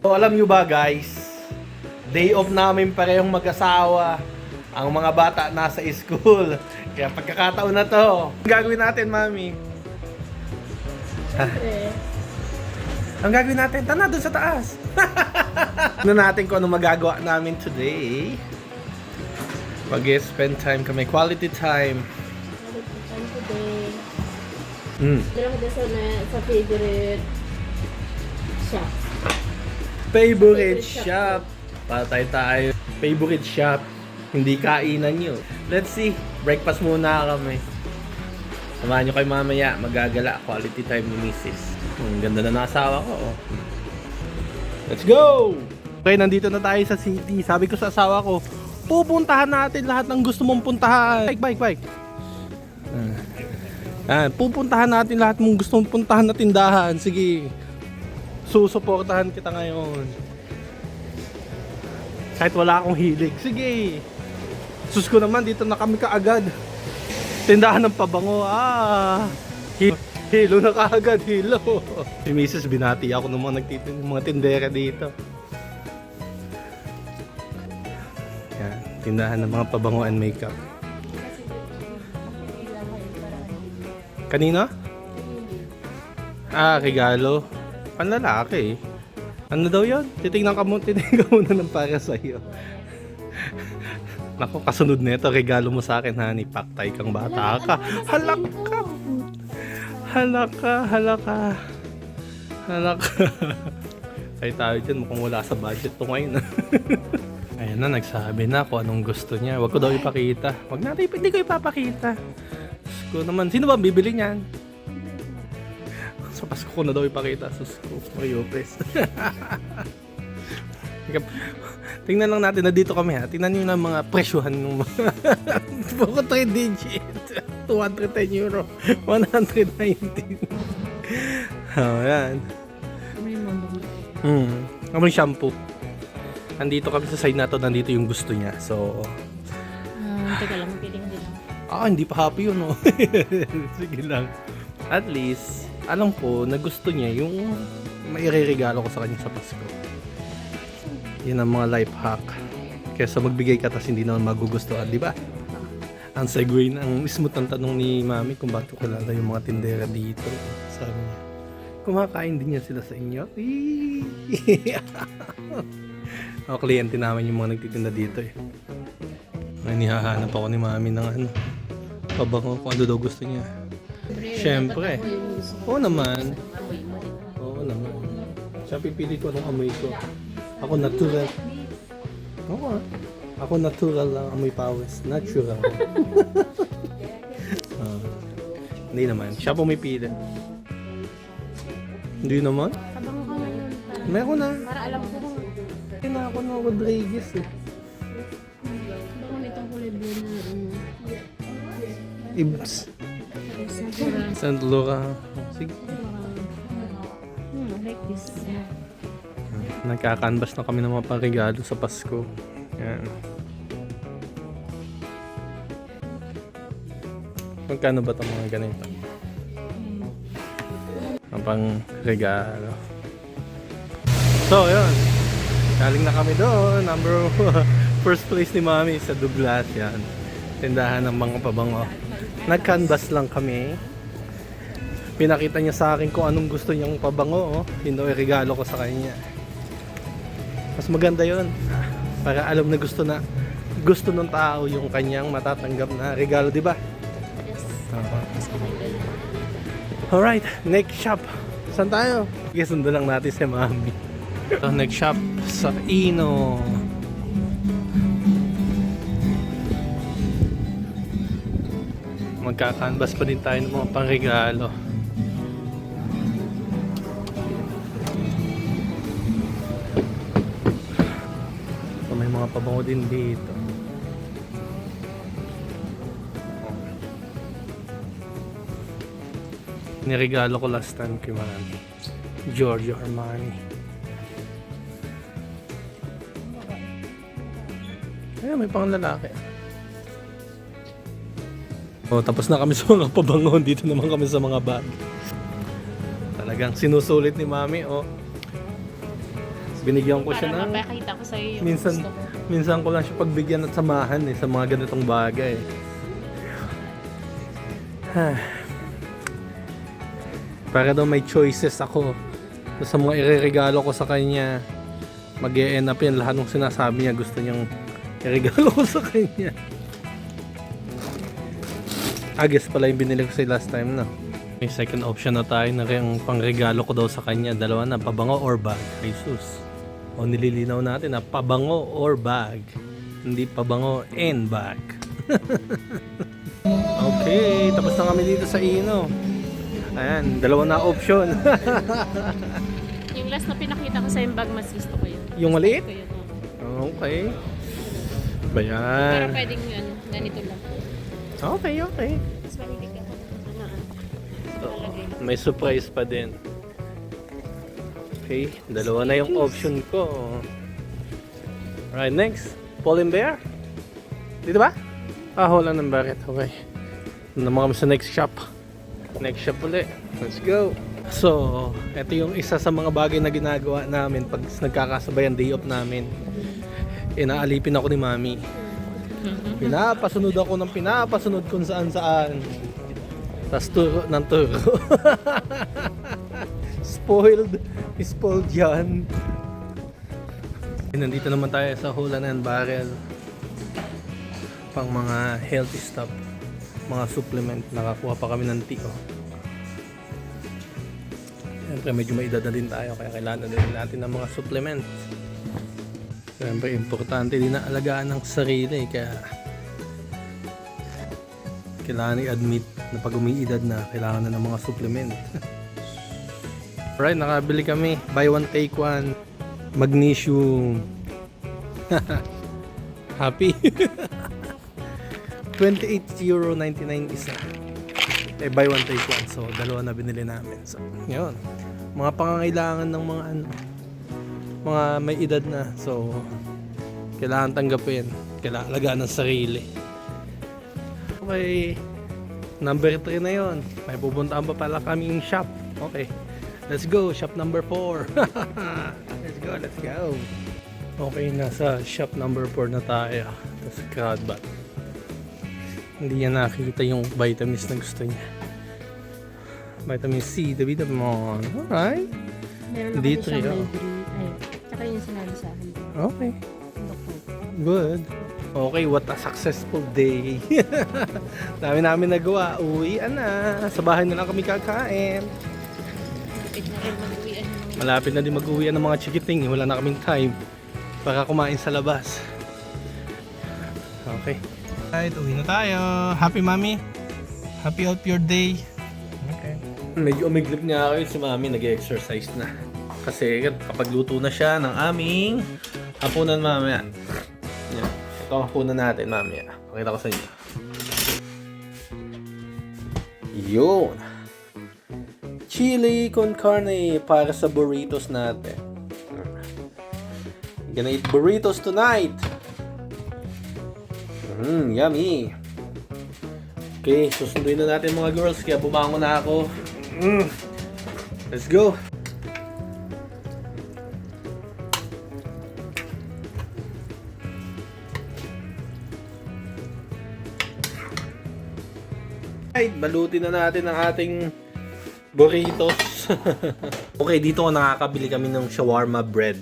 So, alam nyo ba guys, day off namin parehong mag-asawa. Ang mga bata nasa school. Kaya pagkakataon na to. Ang gagawin natin, mami? Siyempre, Ang gagawin natin, tana doon sa taas. ano natin kung ano magagawa namin today. Mag-spend time kami, quality time. time today. Mm. Dala ko sa, na, sa favorite shop. Favorite shop. Patay tayo. Favorite shop. Hindi kainan nyo. Let's see. Breakfast muna kami. Samahan nyo kay mamaya. Magagala. Quality time ni Mrs. Ang ganda na nasawa ko. Oh. Let's go! Okay, nandito na tayo sa city. Sabi ko sa asawa ko, pupuntahan natin lahat ng gusto mong puntahan. Bike, bike, bike. Ah, pupuntahan natin lahat mong gusto mong puntahan na tindahan. Sige. Susuportahan kita ngayon. Kahit wala akong hilig. Sige. Sus ko naman, dito na kami kaagad. Tindahan ng pabango. Ah. Hi- Hilo na kaagad, hilo. Si Mrs. binati ako ng mga nagtitin, mga tindera dito. Yan, tindahan ng mga pabango and makeup. Kanino? Ah, regalo. Panlalaki. Ano daw yun? Titingnan ka mo, titingnan ka muna ng para sa'yo. Nako, kasunod nito, regalo mo sa akin, honey. Paktay kang bata ka. Halak ka. Halak ka, halak ka. Halak ka. Ay tayo dyan, mukhang wala sa budget to ngayon. Ayan na, nagsabi na kung anong gusto niya. Huwag ko daw ipakita. Huwag natin, hindi ko ipapakita. Ko naman, sino ba bibili niyan? Sa Pasko ko na daw ipakita. Sus ko, mayopes. Teka, Tingnan lang natin na dito kami ha. Tingnan nyo na mga presyohan ng mga Puro 3 digit. 210 euro. 119. Oh, yan. Hmm. Amoy shampoo. Nandito kami sa side na to. Nandito yung gusto niya. So, Ah, teka lang, piling din ah, hindi pa happy yun, oh. Sige lang. At least, alam ko na gusto niya yung may regalo ko sa kanya sa Pasko. Yan ang mga life hack. Kesa magbigay ka tapos hindi naman magugustuhan, di ba? Ang segue na, ang smooth ang tanong ni Mami kung bakit ko kilala yung mga tindera dito. Sabi niya, kumakain din niya sila sa inyo? O, kliyente namin yung mga nagtitinda dito eh. May nihahanap ako ni Mami ng ano, pabango kung ano daw gusto niya. Siyempre. Oo naman. Oo naman. Siya pipili ko anong amoy ko. Ako natural. Oo ah. Ako natural lang amoy pawis. Natural. Ah. hindi naman. Siya pumipili. Hindi naman. Ngayon. Meron na. para alam ko kung Hindi na ako ng Rodriguez eh. Ibs. St. Laurent. Sige. Hmm, I like this. Nagkakanvas na kami ng mga pangregalo sa Pasko. Yan. Magkano ba itong mga ganito? Ang pang regalo. So, yun. Galing na kami doon. Number first place ni Mami sa Douglas. Yan. Tindahan ng mga pabango. Nag-canvas lang kami. Pinakita niya sa akin kung anong gusto niyang pabango. Oh. Yun daw regalo ko sa kanya. Mas maganda yon para alam na gusto na gusto ng tao yung kanyang matatanggap na regalo, di ba? Yes. Kumagay. Alright, next shop. Saan tayo? Sige, sundan lang natin si Mami. So, next shop sa Ino. Magka-canvas pa din tayo ng mga pangregalo. Pabango din dito. Niregalo ko last time kay Mami. Giorgio Armani. Ayun, may pang lalaki. Oh, tapos na kami sa mga pabangon. Dito naman kami sa mga bag. Talagang sinusulit ni Mami, oh. Binigyan ko siya Para ng... mapakita ko sa'yo yung Minsan, gusto ko. minsan ko lang siya pagbigyan at samahan eh, sa mga ganitong bagay. Para daw may choices ako sa mga ireregalo ko sa kanya. mag end up yan lahat ng sinasabi niya gusto niyang iregalo ko sa kanya. I guess pala yung binili ko sa last time na. May second option na tayo na yung pangregalo ko daw sa kanya. Dalawa na, pabango or bag. Jesus. O nililinaw natin na pabango or bag. Hindi pabango and bag. okay, tapos na kami dito sa Ino. Ayan, dalawa na option. Yung last na pinakita ko sa yung bag, mas gusto ko yun. yung maliit? Yun, oh. Okay. Pero Bayan. pwedeng ano, ganito lang. Okay, okay. Mas mahilig ako. Ano, ano. May surprise pa din. Okay, dalawa na yung option ko. Alright, next. And Bear. Dito ba? Ah, wala ng Barrett. Okay. Naman kami sa next shop. Next shop ulit. Let's go. So, ito yung isa sa mga bagay na ginagawa namin pag nagkakasabay ang day off namin. Inaalipin ako ni Mami. Pinapasunod ako ng pinapasunod kung saan saan. Tapos turo ng turo. spoiled. Spoiled yan. Eh, Nandito naman tayo sa Hulan and Barrel. Pang mga healthy stuff. Mga supplement. Nakakuha pa kami ng tio. Siyempre medyo may edad na din tayo kaya kailangan din natin ng mga supplement. Siyempre importante din na alagaan ng sarili kaya kailangan i-admit na pag umiidad na kailangan na ng mga supplement. Alright, nakabili kami. Buy one, take one. Magnesium. Happy. 28 euro 99 isa. Eh, buy one, take one. So, dalawa na binili namin. So, yun. Mga pangangailangan ng mga ano, mga may edad na. So, kailangan tanggapin. Kailangan alagaan ng sarili. Okay. Number 3 na yon. May pupuntaan pa pala kaming shop. Okay. Let's go. Shop number 4. let's go, let's go. Okay, nasa shop number 4 na tayo. Tapos crowd back. Hindi niya nakita yung vitamins na gusto niya. Vitamin C, the vitamin. Alright. Meron ako Dito siyang yun. libre. Ay, tsaka yung sinabi sa akin. Okay. Doktor. Good. Okay, what a successful day. Dami namin nagawa. Uwian na. Sa bahay na lang kami kakain. Na rin mag-uwian Malapit na din mag-uwian ng mga chikiting. Wala na kaming time para kumain sa labas. Okay. Alright, uwi na tayo. Happy mami? Happy out your day? Okay. Medyo umiglip nga ako si mami nag-exercise na. Kasi kapag luto na siya ng aming hapunan mamaya. Yan. Ito ang hapunan natin mamaya. Pakita ko sa inyo. Yun. Chili con carne para sa burritos natin. Gonna eat burritos tonight. Mmm, yummy. Okay, susunduin na natin mga girls kaya bumangon na ako. Mm. Let's go. Ay, balutin na natin ang ating burritos. okay, dito nakakabili kami ng shawarma bread.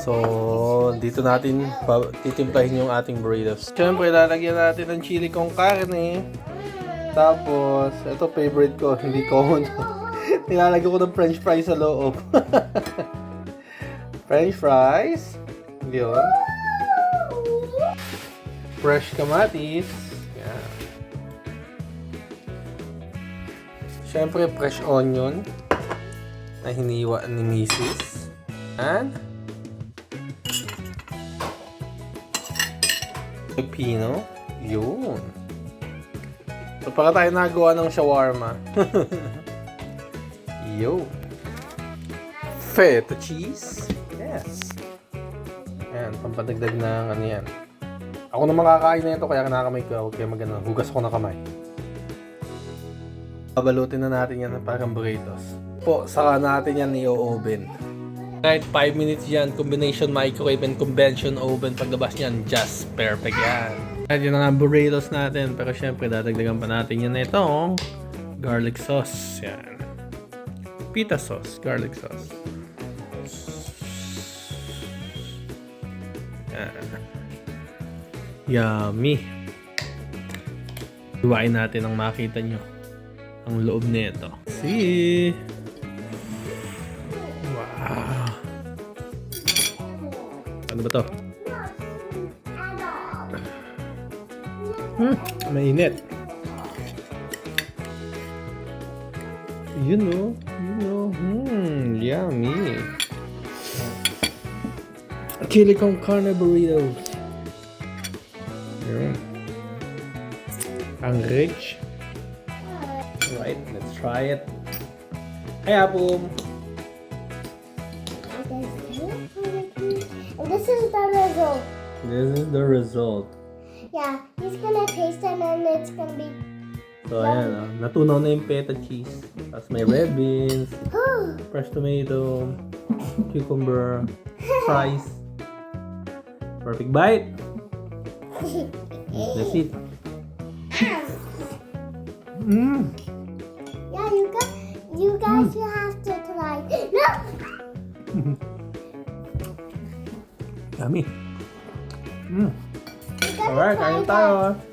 So, dito natin titimplahin yung ating burritos. Siyempre, lalagyan natin ng chili con carne. Tapos, ito favorite ko, hindi common. Nilalagyan ko ng french fries sa loob. french fries. Yun. Fresh kamatis. Siyempre, fresh onion na hiniwa ni Mrs. And pino. Yun. So, para tayo nagawa ng shawarma. Yo. Feta cheese. Yes. Yan, pampadagdag ng ano yan. Ako na makakain na ito kaya kinakamay ko. Huwag kayo. Hugas ko na kamay. Babalutin na natin yan ng parang burritos. po, saka natin yan i-oven. Kahit 5 minutes yan, combination microwave and convention oven, paglabas niyan, just perfect yan. At yun na nga burritos natin, pero syempre dadagdagan pa natin yan na itong garlic sauce. Yan. Pita sauce, garlic sauce. Yan. Yummy. Iwain natin ang makita nyo. Ang loob nito. See? Wow. Ano ba to? Hmm, mainit. Yun o. Yun o. Hmm, yummy. Chili con carne burritos. Yun. Ang rich. Try it. Hi, Apple. And this is the result. This is the result. Yeah, he's gonna taste it and it's gonna be. So, ayan, oh. natunaw na yung feta cheese. Tapos may red beans, fresh tomato, cucumber, fries. Perfect bite. That's it. Mmm. Yeah, you guys, you guys, you have to try. No. Yummy. Mmm. You gotta Alright, try kain tayo. that. ah.